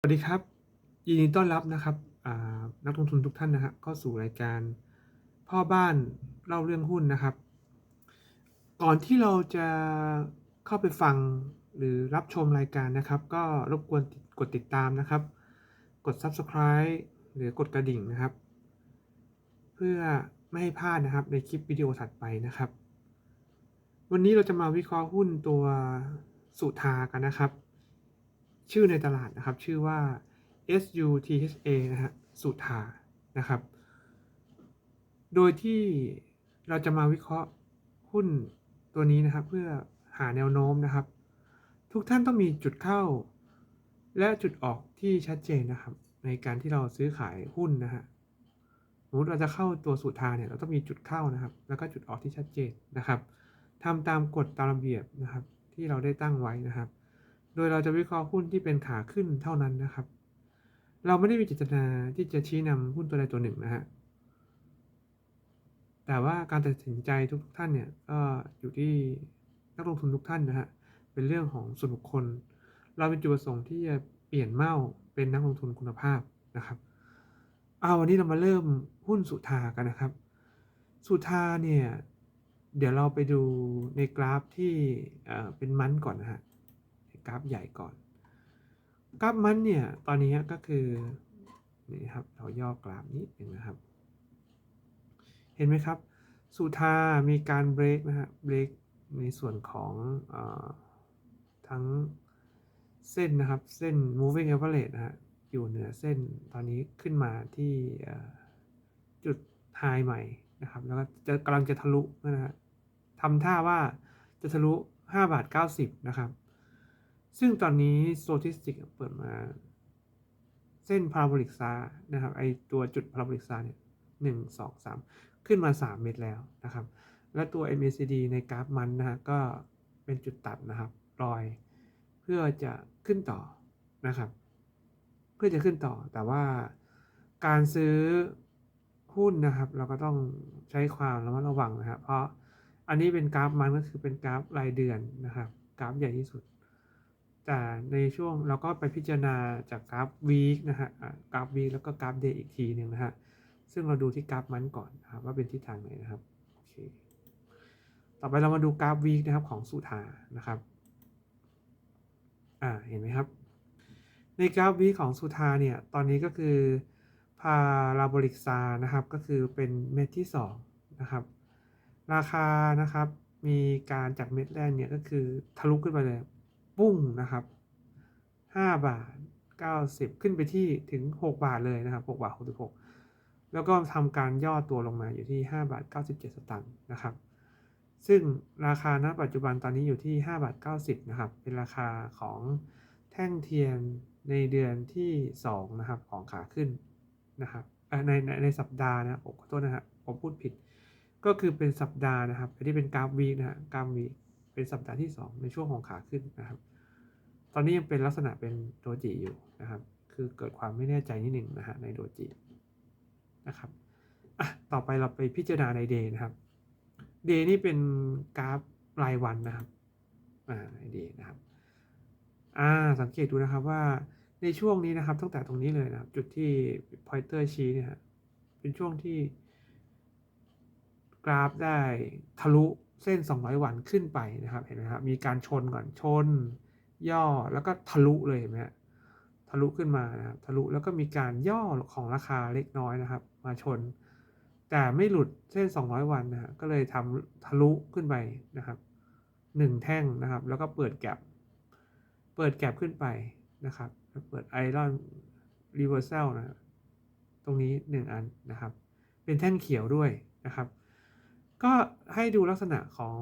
สวัสดีครับ ยินดีต้อนรับนะครับนักลงทุนทุกท่านนะฮะเข้าสู่รายการพ่อบ้านเล่าเรื่องหุ้นนะครับ ก่อนที่เราจะเข้าไปฟังหรือรับชมรายการนะครับ ก็รบกวนกดติดตามนะครับ กด Subscribe หรือกดกระดิ่งนะครับ เพื่อไม่ให้พลาดนะครับในคลิปวิดีโอถัดไปนะครับ วันนี้เราจะมาวิเคราะห์หุ้นตัวสุธากันนะครับ ชื่อในตลาดนะครับ ชื่อว่า SUTHA นะฮะสุธานะครับ โดยที่เราจะมาวิเคราะห์หุ้นตัวนี้นะครับ เพื่อหาแนวโน้มนะครับ ทุกท่านต้องมีจุดเข้า และจุดออกที่ชัดเจนนะครับ ในการที่เราซื้อขายหุ้นนะฮะสมมติเราจะเข้าตัวสุธาเนี่ยเราต้องมีจุดเข้านะครับ แล้วก็จุดออกที่ชัดเจนนะครับทำตามกฎตามระเบียบนะครับ ที่เราได้ตั้งไว้นะครับ โดยเราจะวิเคราะห์หุ้นที่เป็นขาขึ้นเท่านั้นนะครับ เราไม่ได้มีเจตนาที่จะชี้นำหุ้นตัวใดตัวหนึ่งนะฮะ แต่ว่าการตัดสินใจทุกท่านเนี่ยก็อยู่ที่นักลงทุนทุกท่านนะฮะ เป็นเรื่องของส่วนบุคคล เราเป็นจุดประสงค์ที่จะเปลี่ยนเมาเป็นนักลงทุนคุณภาพนะครับ เอาวันนี้เรามาเริ่มหุ้นสุธากันนะครับ สุธาเนี่ยเดี๋ยวเราไปดูในกราฟที่เป็นมันก่อนนะฮะ กราฟใหญ่ก่อน กราฟมันเนี่ย ตอนนี้ก็คือนี่ครับเราย่อกราฟนิดหนึ่งนะครับ เห็นไหมครับ สุธามีการเบรกนะฮะ เบรกในส่วนของอทั้งเส้นนะครับ เส้น moving average นะฮะ อยู่เหนือเส้น ตอนนี้ขึ้นมาที่จุด high ใหม่นะครับ แล้วก็จะกำลังจะทะลุนะฮะทำท่าว่าจะทะลุ 5 บาท 90 นะครับ ซึ่งตอนนี้ s t a t i s t i c เปิดมาเส้นพาราโบลิกซานะครับไอตัวจุดพาราโบลิกซาเนี่ยหนึ่งสองสามขึ้นมา 3 เม็ดแล้วนะครับ และตัว MACD ในกราฟมันนะฮะก็เป็นจุดตัดนะครับรอย เพื่อจะขึ้นต่อนะครับ เพื่อจะขึ้นต่อแต่ว่าการซื้อหุ้นนะครับ เราก็ต้องใช้ความระมัดระวังนะครับเพราะอันนี้เป็นกราฟมันก็คือเป็นกราฟรายเดือนนะครับ กราฟใหญ่ที่สุด แต่ในช่วงเราก็ไปพิจารณาจากกราฟวีคนะฮะกราฟวีคแล้วก็กราฟเดย์อีกทีหนึ่งนะฮะซึ่งเราดูที่กราฟมันก่อนนะครับว่าเป็นทิศทางไหนนะครับโอเคต่อไปเรามาดูกราฟวีคนะครับของสุธานะครับอ่าเห็นไหมครับ ในกราฟวีคของสุธาเนี่ยตอนนี้ก็คือพาราโบลิกซานะครับก็คือเป็นเม็ดที่2นะครับราคานะครับมีการจากเม็ดแรกเนี่ยก็คือทะลุขึ้นไปเลย ปุ้งนะครับ 5 บาท 90 ขึ้นไปที่ถึง 6 บาทเลยนะครับ 6 บาท 66 แล้วก็ทำการย่อตัวลงมาอยู่ที่ 5 บาท 97 สตางค์นะครับ ซึ่งราคาณปัจจุบันตอนนี้อยู่ที่ 5 บาท 90 นะครับ เป็นราคาของแท่งเทียนในเดือนที่ 2 นะครับ ของขาขึ้นนะครับในในในสัปดาห์นะผมขอโทษนะฮะผมพูดผิด ก็คือเป็นสัปดาห์นะครับอันนี้เป็นกราฟวีคนะฮะกราฟวีค เป็นสัปดาห์ที่ 2 ในช่วงของขาขึ้นนะครับ ตอนนี้ยังเป็นลักษณะเป็นโดจิอยู่นะครับ คือเกิดความไม่แน่ใจนิดหนึ่งนะฮะในโดจินะครับอะต่อไปเราไปพิจารณาในเดย์นะครับเดย์นี่เป็นกราฟรายวันนะครับอ่าในเดย์นะครับอ่าสังเกตดูนะครับว่าในช่วงนี้นะครับตั้งแต่ตรงนี้เลยนะครับ จุดที่ pointer ชี้เนี่ยเป็นช่วงที่กราฟได้ทะลุ เส้น 200 วันขึ้นไปนะครับเห็นไหมครับมีการชนก่อนชน ย่อแล้วก็ทะลุเลยเห็นไหมทะลุขึ้นมานะครับทะลุแล้วก็มีการย่อของราคาเล็กน้อยนะครับ มาชน แต่ไม่หลุดเส้น 200 วันนะก็เลยทำทะลุขึ้นไปนะครับหนึ่งแท่งนะครับ แล้วก็เปิดแก็บเปิดแก็บขึ้นไปนะครับเปิดไอรอนรีเวอร์เซลนะตรงนี้ 1 อันนะครับ เป็นแท่งเขียวด้วย ก็ให้ดูลักษณะของ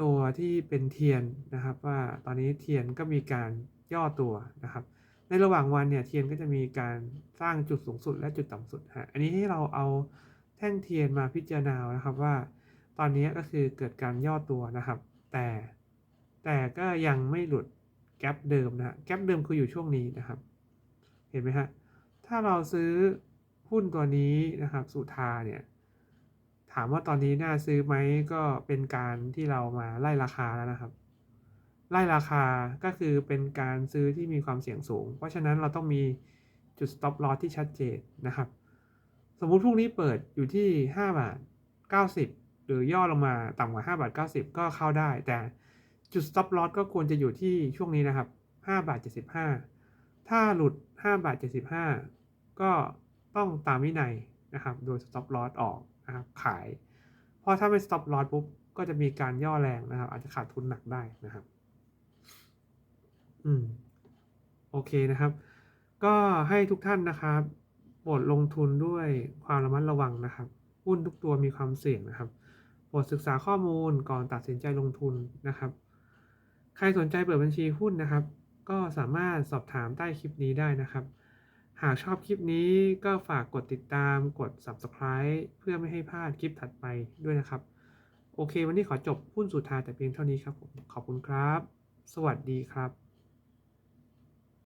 ตัวที่เป็นเทียนนะครับว่าตอนนี้เทียนก็มีการย่อตัวนะครับ ในระหว่างวันเนี่ยเทียนก็จะมีการสร้างจุดสูงสุดและจุดต่ำสุดฮะอันนี้ให้เราเอาแท่งเทียนมาพิจารณานะครับว่า ตอนนี้ก็คือเกิดการย่อตัวนะครับ แต่แต่ก็ยังไม่หลุดแกลบเดิมนะฮะแกลบเดิมคืออยู่ช่วงนี้นะครับ เห็นไหมฮะถ้าเราซื้อหุ้นตัวนี้นะครับสุธาเนี่ย ถามว่าตอนนี้น่าซื้อไหมก็เป็นการที่เรามาไล่ราคาแล้วนะครับ ไล่ราคาก็คือเป็นการซื้อที่มีความเสี่ยงสูง เพราะฉะนั้นเราต้องมีจุด stop loss ที่ชัดเจนนะครับ สมมุติพรุ่งนี้เปิดอยู่ที่ 5 บาท 90 หรือย่อลงมาต่ำกว่า 5 บาท 90 ก็เข้าได้ แต่จุด stop loss ก็ควรจะอยู่ที่ช่วงนี้นะครับ 5 บาท 75 ถ้าหลุด 5 บาท 75 ก็ต้องตามวินัยนะครับ โดย stop loss ออก นะครับขาย เพราะถ้าไม่ stop loss ปุ๊บก็จะมีการย่อแรงนะครับ อาจจะขาดทุนหนักได้นะครับ อืม โอเคนะครับ ก็ให้ทุกท่านนะครับโปรดลงทุนด้วยความระมัดระวังนะครับ หุ้นทุกตัวมีความเสี่ยงนะครับโปรดศึกษาข้อมูลก่อนตัดสินใจลงทุนนะครับ ใครสนใจเปิดบัญชีหุ้นนะครับ ก็สามารถสอบถามใต้คลิปนี้ได้นะครับ หากชอบคลิปนี้ก็ฝากกดติดตามกด subscribe เพื่อไม่ให้พลาดคลิปถัดไปด้วยนะครับ โอเค วันนี้ขอจบหุ้นสุดท้ายแต่เพียงเท่านี้ครับผมขอบคุณครับ สวัสดีครับ